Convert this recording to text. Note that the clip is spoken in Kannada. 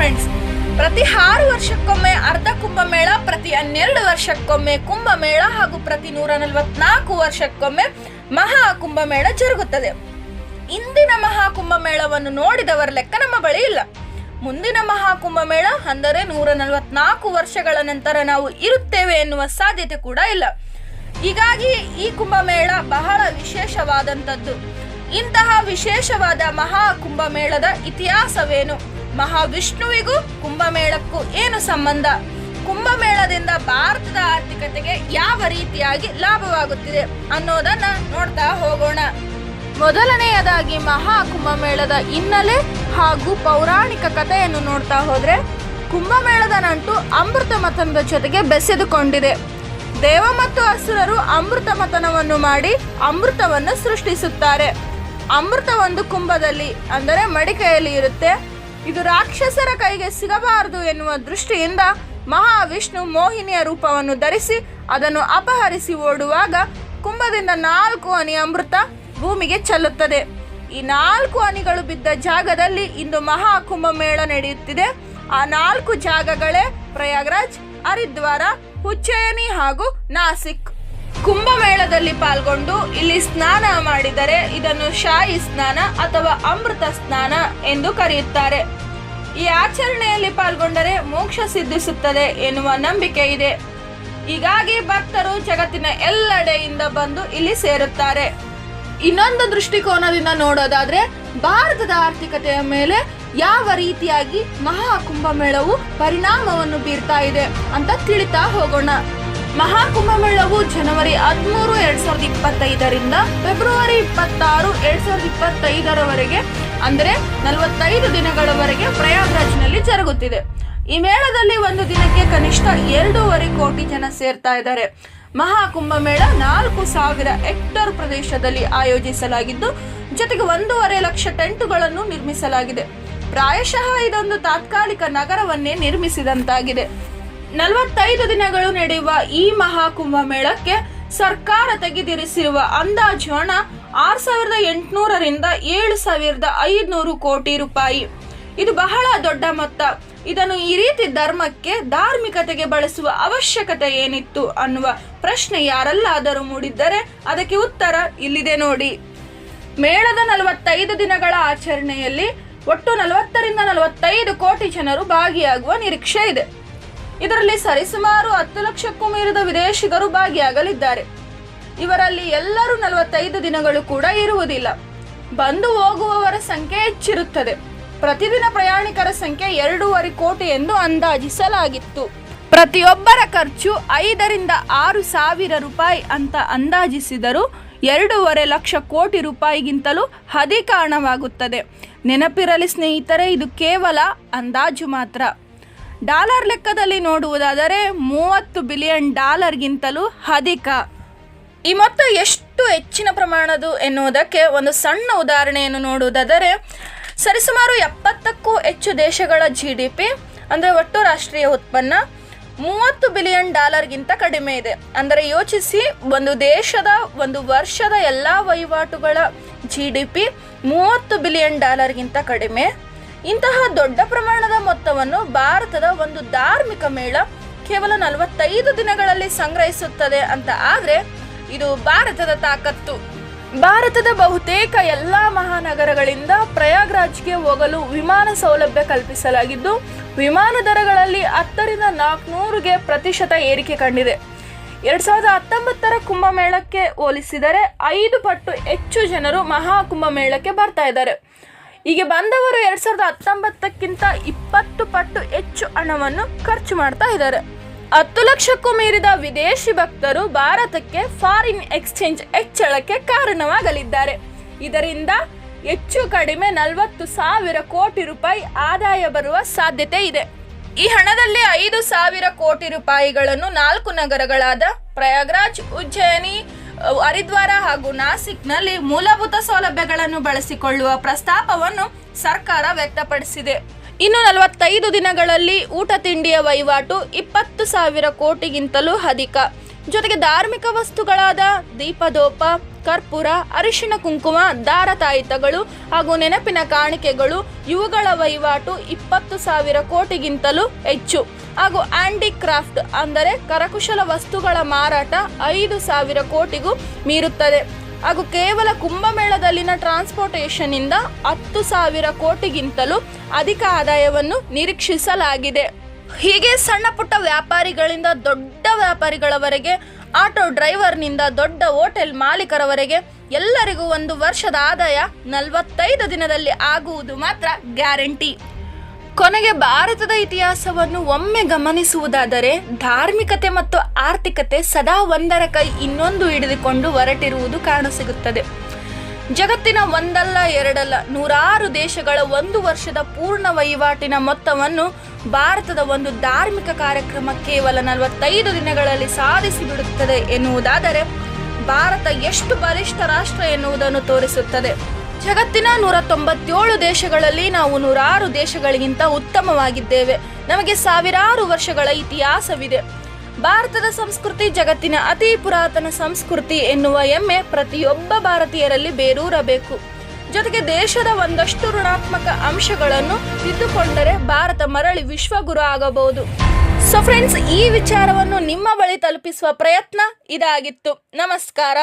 ಫ್ರೆಂಡ್ಸ್ ಪ್ರತಿ ಆರು ವರ್ಷಕ್ಕೊಮ್ಮೆ ಅರ್ಧ ಕುಂಭಮೇಳ, ಪ್ರತಿ ಹನ್ನೆರಡು ವರ್ಷಕ್ಕೊಮ್ಮೆ ಕುಂಭಮೇಳ ಹಾಗೂ ಪ್ರತಿ ನೂರ ನಲವತ್ನಾಲ್ಕು ವರ್ಷಕ್ಕೊಮ್ಮೆ ಮಹಾ ಕುಂಭಮೇಳ ಜರುಗುತ್ತದೆ. ಇಂದಿನ ಮಹಾ ಕುಂಭಮೇಳವನ್ನು ನೋಡಿದವರ ಲೆಕ್ಕ ನಮ್ಮ ಬಳಿ ಇಲ್ಲ. ಮುಂದಿನ ಮಹಾ ಕುಂಭಮೇಳ ಅಂದರೆ ನೂರ ನಲವತ್ನಾಲ್ಕು ವರ್ಷಗಳ ನಂತರ ನಾವು ಇರುತ್ತೇವೆ ಎನ್ನುವ ಸಾಧ್ಯತೆ ಕೂಡ ಇಲ್ಲ. ಹೀಗಾಗಿ ಈ ಕುಂಭಮೇಳ ಬಹಳ ವಿಶೇಷವಾದಂಥದ್ದು. ಇಂತಹ ವಿಶೇಷವಾದ ಮಹಾ ಕುಂಭಮೇಳದ ಇತಿಹಾಸವೇನು? ಮಹಾವಿಷ್ಣುವಿಗೂ ಕುಂಭಮೇಳಕ್ಕೂ ಏನು ಸಂಬಂಧ? ಕುಂಭಮೇಳದಿಂದ ಭಾರತದ ಆರ್ಥಿಕತೆಗೆ ಯಾವ ರೀತಿಯಾಗಿ ಲಾಭವಾಗುತ್ತಿದೆ ಅನ್ನೋದನ್ನ ನೋಡ್ತಾ ಹೋಗೋಣ. ಮೊದಲನೆಯದಾಗಿ ಮಹಾ ಕುಂಭಮೇಳದ ಹಿನ್ನೆಲೆ ಹಾಗೂ ಪೌರಾಣಿಕ ಕಥೆಯನ್ನು ನೋಡ್ತಾ ಹೋದ್ರೆ ಕುಂಭಮೇಳದ ನಂಟು ಅಮೃತ ಮಥನದ ಜೊತೆಗೆ ಬೆಸೆದುಕೊಂಡಿದೆ. ದೇವ ಮತ್ತು ಅಸುರರು ಅಮೃತ ಮಥನವನ್ನು ಮಾಡಿ ಅಮೃತವನ್ನು ಸೃಷ್ಟಿಸುತ್ತಾರೆ. ಅಮೃತ ಒಂದು ಕುಂಭದಲ್ಲಿ, ಅಂದರೆ ಮಡಿಕೆಯಲ್ಲಿ ಇರುತ್ತೆ. ಇದು ರಾಕ್ಷಸರ ಕೈಗೆ ಸಿಗಬಾರದು ಎನ್ನುವ ದೃಷ್ಟಿಯಿಂದ ಮಹಾವಿಷ್ಣು ಮೋಹಿನಿಯ ರೂಪವನ್ನು ಧರಿಸಿ ಅದನ್ನು ಅಪಹರಿಸಿ ಓಡುವಾಗ ಕುಂಭದಿಂದ ನಾಲ್ಕು ಹನಿ ಅಮೃತ ಭೂಮಿಗೆ ಚೆಲ್ಲುತ್ತದೆ. ಈ ನಾಲ್ಕು ಹನಿಗಳು ಬಿದ್ದ ಜಾಗದಲ್ಲಿ ಇಂದು ಮಹಾ ಕುಂಭಮೇಳ ನಡೆಯುತ್ತಿದೆ. ಆ ನಾಲ್ಕು ಜಾಗಗಳೇ ಪ್ರಯಾಗ್ರಾಜ್, ಹರಿದ್ವಾರ ಉಜ್ಜಯಿನಿ ಹಾಗೂ ನಾಸಿಕ್. ಕುಂಭಮೇಳದಲ್ಲಿ ಪಾಲ್ಗೊಂಡು ಇಲ್ಲಿ ಸ್ನಾನ ಮಾಡಿದರೆ ಇದನ್ನು ಶಾಹಿ ಸ್ನಾನ ಅಥವಾ ಅಮೃತ ಸ್ನಾನ ಎಂದು ಕರೆಯುತ್ತಾರೆ. ಈ ಆಚರಣೆಯಲ್ಲಿ ಪಾಲ್ಗೊಂಡರೆ ಮೋಕ್ಷ ಸಿದ್ಧಿಸುತ್ತದೆ ಎನ್ನುವ ನಂಬಿಕೆ ಇದೆ. ಹೀಗಾಗಿ ಭಕ್ತರು ಜಗತ್ತಿನ ಎಲ್ಲೆಡೆಯಿಂದ ಬಂದು ಇಲ್ಲಿ ಸೇರುತ್ತಾರೆ. ಇನ್ನೊಂದು ದೃಷ್ಟಿಕೋನದಿಂದ ನೋಡೋದಾದ್ರೆ, ಭಾರತದ ಆರ್ಥಿಕತೆಯ ಮೇಲೆ ಯಾವ ರೀತಿಯಾಗಿ ಮಹಾ ಕುಂಭಮೇಳವು ಪರಿಣಾಮವನ್ನು ಬೀರ್ತಾ ಇದೆ ಅಂತ ತಿಳಿತಾ ಹೋಗೋಣ. ಮಹಾ ಕುಂಭಮೇಳವು ಜನವರಿ ಹದಿಮೂರು, ಎರಡ್ ಸಾವಿರದ ಇಪ್ಪತ್ತೈದರಿಂದ ಫೆಬ್ರವರಿ ಇಪ್ಪತ್ತಾರು, ಎರಡ್ ಸಾವಿರದ ಇಪ್ಪತ್ತೈದರವರೆಗೆ, ಅಂದರೆ ನಲವತ್ತೈದು ದಿನಗಳವರೆಗೆ ಪ್ರಯಾಗ್ರಾಜ್ನಲ್ಲಿ ಜರುಗುತ್ತಿದೆ. ಈ ಮೇಳದಲ್ಲಿ ಒಂದು ದಿನಕ್ಕೆ ಕನಿಷ್ಠ ಎರಡೂವರೆ ಕೋಟಿ ಜನ ಸೇರ್ತಾ ಇದ್ದಾರೆ. ಮಹಾಕುಂಭಮೇಳ ನಾಲ್ಕು ಸಾವಿರ ಹೆಕ್ಟರ್ ಪ್ರದೇಶದಲ್ಲಿ ಆಯೋಜಿಸಲಾಗಿದ್ದು, ಜೊತೆಗೆ ಒಂದೂವರೆ ಲಕ್ಷ ಟೆಂಟುಗಳನ್ನು ನಿರ್ಮಿಸಲಾಗಿದೆ. ಪ್ರಾಯಶಃ ಇದೊಂದು ತಾತ್ಕಾಲಿಕ ನಗರವನ್ನೇ ನಿರ್ಮಿಸಿದಂತಾಗಿದೆ. ನಲವತ್ತೈದು ದಿನಗಳು ನಡೆಯುವ ಈ ಮಹಾಕುಂಭ ಮೇಳಕ್ಕೆ ಸರ್ಕಾರ ತೆಗೆದಿರಿಸಿರುವ ಅಂದಾಜು ಹಣ ಆರು ಸಾವಿರದ ಎಂಟುನೂರರಿಂದ ಏಳು ಸಾವಿರದ ಐದುನೂರು ಕೋಟಿ ರೂಪಾಯಿ. ಇದು ಬಹಳ ದೊಡ್ಡ ಮೊತ್ತ. ಇದನ್ನು ಈ ರೀತಿ ಧರ್ಮಕ್ಕೆ, ಧಾರ್ಮಿಕತೆಗೆ ಬಳಸುವ ಅವಶ್ಯಕತೆ ಏನಿತ್ತು ಅನ್ನುವ ಪ್ರಶ್ನೆ ಯಾರಲ್ಲಾದರೂ ಮೂಡಿದ್ದರೆ ಅದಕ್ಕೆ ಉತ್ತರ ಇಲ್ಲಿದೆ ನೋಡಿ. ಮೇಳದ ನಲವತ್ತೈದು ದಿನಗಳ ಆಚರಣೆಯಲ್ಲಿ ಒಟ್ಟು ನಲವತ್ತರಿಂದ ನಲವತ್ತೈದು ಕೋಟಿ ಜನರು ಭಾಗಿಯಾಗುವ ನಿರೀಕ್ಷೆ ಇದೆ. ಇದರಲ್ಲಿ ಸರಿಸುಮಾರು ಹತ್ತು ಲಕ್ಷಕ್ಕೂ ಮೀರಿದ ವಿದೇಶಿಗರು ಭಾಗಿಯಾಗಲಿದ್ದಾರೆ. ಇವರಲ್ಲಿ ಎಲ್ಲರೂ ನಲವತ್ತೈದು ದಿನಗಳು ಕೂಡ ಇರುವುದಿಲ್ಲ. ಬಂದು ಹೋಗುವವರ ಸಂಖ್ಯೆ ಹೆಚ್ಚಿರುತ್ತದೆ. ಪ್ರತಿದಿನ ಪ್ರಯಾಣಿಕರ ಸಂಖ್ಯೆ ಎರಡೂವರೆ ಕೋಟಿ ಎಂದು ಅಂದಾಜಿಸಲಾಗಿತ್ತು. ಪ್ರತಿಯೊಬ್ಬರ ಖರ್ಚು ಐದರಿಂದ ಆರು ಸಾವಿರ ರೂಪಾಯಿ ಅಂತ ಅಂದಾಜಿಸಿದರೂ ಎರಡೂವರೆ ಲಕ್ಷ ಕೋಟಿ ರೂಪಾಯಿಗಿಂತಲೂ ಅಧಿಕ ಹಣವಾಗುತ್ತದೆ. ನೆನಪಿರಲಿ ಸ್ನೇಹಿತರೆ, ಇದು ಕೇವಲ ಅಂದಾಜು ಮಾತ್ರ. ಡಾಲರ್ ಲೆಕ್ಕದಲ್ಲಿ ನೋಡುವುದಾದರೆ ಮೂವತ್ತು ಬಿಲಿಯನ್ ಡಾಲರ್ಗಿಂತಲೂ ಅಧಿಕ. ಈ ಮೊತ್ತ ಎಷ್ಟು ಹೆಚ್ಚಿನ ಪ್ರಮಾಣದು ಎನ್ನುವುದಕ್ಕೆ ಒಂದು ಸಣ್ಣ ಉದಾಹರಣೆಯನ್ನು ನೋಡುವುದಾದರೆ, ಸರಿಸುಮಾರು ಎಪ್ಪತ್ತಕ್ಕೂ ಹೆಚ್ಚು ದೇಶಗಳ ಜಿ ಡಿ ಪಿ ಅಂದರೆ ಒಟ್ಟು ರಾಷ್ಟ್ರೀಯ ಉತ್ಪನ್ನ, ಮೂವತ್ತು ಬಿಲಿಯನ್ ಡಾಲರ್ಗಿಂತ ಕಡಿಮೆ ಇದೆ. ಅಂದರೆ ಯೋಚಿಸಿ, ಒಂದು ದೇಶದ, ಒಂದು ವರ್ಷದ ಎಲ್ಲ ವಹಿವಾಟುಗಳ ಜಿ ಡಿ ಪಿ ಮೂವತ್ತು ಬಿಲಿಯನ್ ಡಾಲರ್ಗಿಂತ ಕಡಿಮೆ. ಇಂತಹ ದೊಡ್ಡ ಪ್ರಮಾಣದ ಮೊತ್ತವನ್ನು ಭಾರತದ ಒಂದು ಧಾರ್ಮಿಕ ಮೇಳ ಕೇವಲ ನಲವತ್ತೈದು ದಿನಗಳಲ್ಲಿ ಸಂಗ್ರಹಿಸುತ್ತದೆ ಅಂತ ಆದರೆ ಇದು ಭಾರತದ ತಾಕತ್ತು. ಭಾರತದ ಬಹುತೇಕ ಎಲ್ಲ ಮಹಾನಗರಗಳಿಂದ ಪ್ರಯಾಗ್ರಾಜ್ಗೆ ಹೋಗಲು ವಿಮಾನ ಸೌಲಭ್ಯ ಕಲ್ಪಿಸಲಾಗಿದ್ದು, ವಿಮಾನ ದರಗಳಲ್ಲಿ ಹತ್ತರಿಂದ ನಾಲ್ಕುನೂರಿಗೆ ಪ್ರತಿಶತ ಏರಿಕೆ ಕಂಡಿದೆ. ಎರಡ್ ಸಾವಿರದ ಹತ್ತೊಂಬತ್ತರ ಕುಂಭಮೇಳಕ್ಕೆ ಹೋಲಿಸಿದರೆ ಐದು ಪಟ್ಟು ಹೆಚ್ಚು ಜನರು ಮಹಾಕುಂಭಮೇಳಕ್ಕೆ ಬರ್ತಾ ಇದ್ದಾರೆ. ಹೀಗೆ ಬಂದವರು ಎರಡ್ ಸಾವಿರದ ಹತ್ತೊಂಬತ್ತಕ್ಕಿಂತ ಇಪ್ಪತ್ತು ಪಟ್ಟು ಹೆಚ್ಚು ಹಣವನ್ನು ಖರ್ಚು ಮಾಡ್ತಾ ಇದ್ದಾರೆ. ಹತ್ತು ಲಕ್ಷಕ್ಕೂ ಮೀರಿದ ವಿದೇಶಿ ಭಕ್ತರು ಭಾರತಕ್ಕೆ ಫಾರಿನ್ ಎಕ್ಸ್ಚೇಂಜ್ ಹೆಚ್ಚಳಕ್ಕೆ ಕಾರಣವಾಗಲಿದ್ದಾರೆ. ಇದರಿಂದ ಹೆಚ್ಚು ಕಡಿಮೆ ನಲವತ್ತು ಸಾವಿರ ಕೋಟಿ ರೂಪಾಯಿ ಆದಾಯ ಬರುವ ಸಾಧ್ಯತೆ ಇದೆ. ಈ ಹಣದಲ್ಲಿ ಐದು ಸಾವಿರ ಕೋಟಿ ರೂಪಾಯಿಗಳನ್ನು ನಾಲ್ಕು ನಗರಗಳಾದ ಪ್ರಯಾಗ್ರಾಜ್, ಉಜ್ಜಯಿನಿ ಹರಿದ್ವಾರ ಹಾಗೂ ನಾಸಿಕ್ನಲ್ಲಿ ಮೂಲಭೂತ ಸೌಲಭ್ಯಗಳನ್ನು ಬಳಸಿಕೊಳ್ಳುವ ಪ್ರಸ್ತಾಪವನ್ನು ಸರ್ಕಾರ ವ್ಯಕ್ತಪಡಿಸಿದೆ. ಇನ್ನು ನಲವತ್ತೈದು ದಿನಗಳಲ್ಲಿ ಊಟ ತಿಂಡಿಯ ವಹಿವಾಟು ಇಪ್ಪತ್ತು ಸಾವಿರ ಕೋಟಿಗಿಂತಲೂ ಅಧಿಕ. ಜೊತೆಗೆ ಧಾರ್ಮಿಕ ವಸ್ತುಗಳಾದ ದೀಪದೋಪ, ಕರ್ಪೂರ ಅರಿಶಿಣ ಕುಂಕುಮ ದಾರ ತಾಯಿತಗಳು ಹಾಗೂ ನೆನಪಿನ ಕಾಣಿಕೆಗಳು ಇವುಗಳ ವಹಿವಾಟು ಇಪ್ಪತ್ತು ಸಾವಿರ ಕೋಟಿಗಿಂತಲೂ ಹೆಚ್ಚು. ಹಾಗೂ ಆಂಡಿ ಕ್ರಾಫ್ಟ್ ಅಂದರೆ ಕರಕುಶಲ ವಸ್ತುಗಳ ಮಾರಾಟ ಐದು ಸಾವಿರ ಕೋಟಿಗೂ ಮೀರುತ್ತದೆ. ಹಾಗೂ ಕೇವಲ ಕುಂಭಮೇಳದಲ್ಲಿನ ಟ್ರಾನ್ಸ್ಪೋರ್ಟೇಷನ್ನಿಂದ ಹತ್ತು ಸಾವಿರ ಕೋಟಿಗಿಂತಲೂ ಅಧಿಕ ಆದಾಯವನ್ನು ನಿರೀಕ್ಷಿಸಲಾಗಿದೆ. ಹೀಗೆ ಸಣ್ಣ ಪುಟ್ಟ ವ್ಯಾಪಾರಿಗಳಿಂದ ದೊಡ್ಡ ವ್ಯಾಪಾರಿಗಳವರೆಗೆ, ಆಟೋ ಡ್ರೈವರ್ನಿಂದ ದೊಡ್ಡ ಹೋಟೆಲ್ ಮಾಲೀಕರವರೆಗೆ ಎಲ್ಲರಿಗೂ ಒಂದು ವರ್ಷದ ಆದಾಯ ನಲವತ್ತೈದು ದಿನದಲ್ಲಿ ಆಗುವುದು ಮಾತ್ರ ಗ್ಯಾರಂಟಿ. ಕೊನೆಗೆ ಭಾರತದ ಇತಿಹಾಸವನ್ನು ಒಮ್ಮೆ ಗಮನಿಸುವುದಾದರೆ, ಧಾರ್ಮಿಕತೆ ಮತ್ತು ಆರ್ಥಿಕತೆ ಸದಾ ಒಂದರ ಕೈ ಇನ್ನೊಂದು ಹಿಡಿದುಕೊಂಡು ಹೊರಟಿರುವುದು ಕಾಣಸಿಗುತ್ತದೆ. ಜಗತ್ತಿನ ಒಂದಲ್ಲ ಎರಡಲ್ಲ, ನೂರಾರು ದೇಶಗಳ ಒಂದು ವರ್ಷದ ಪೂರ್ಣ ವಹಿವಾಟಿನ ಮೊತ್ತವನ್ನು ಭಾರತದ ಒಂದು ಧಾರ್ಮಿಕ ಕಾರ್ಯಕ್ರಮ ಕೇವಲ ನಲವತ್ತೈದು ದಿನಗಳಲ್ಲಿ ಸಾಧಿಸಿ ಬಿಡುತ್ತದೆ ಎನ್ನುವುದಾದರೆ ಭಾರತ ಎಷ್ಟು ಬಲಿಷ್ಠ ರಾಷ್ಟ್ರ ಎನ್ನುವುದನ್ನು ತೋರಿಸುತ್ತದೆ. ಜಗತ್ತಿನ ನೂರ ತೊಂಬತ್ತೇಳು ದೇಶಗಳಲ್ಲಿ ನಾವು ನೂರಾರು ದೇಶಗಳಿಗಿಂತ ಉತ್ತಮವಾಗಿದ್ದೇವೆ. ನಮಗೆ ಸಾವಿರಾರು ವರ್ಷಗಳ ಇತಿಹಾಸವಿದೆ. ಭಾರತದ ಸಂಸ್ಕೃತಿ ಜಗತ್ತಿನ ಅತಿ ಪುರಾತನ ಸಂಸ್ಕೃತಿ ಎನ್ನುವ ಹೆಮ್ಮೆ ಪ್ರತಿಯೊಬ್ಬ ಭಾರತೀಯರಲ್ಲಿ ಬೇರೂರಬೇಕು. ಜೊತೆಗೆ ದೇಶದ ಒಂದಷ್ಟು ಋಣಾತ್ಮಕ ಅಂಶಗಳನ್ನು ತಿದ್ದುಕೊಂಡರೆ ಭಾರತ ಮರಳಿ ವಿಶ್ವಗುರು ಆಗಬಹುದು. ಸೊ ಫ್ರೆಂಡ್ಸ್ ಈ ವಿಚಾರವನ್ನು ನಿಮ್ಮ ಬಳಿ ತಲುಪಿಸುವ ಪ್ರಯತ್ನ ಇದಾಗಿತ್ತು. ನಮಸ್ಕಾರ.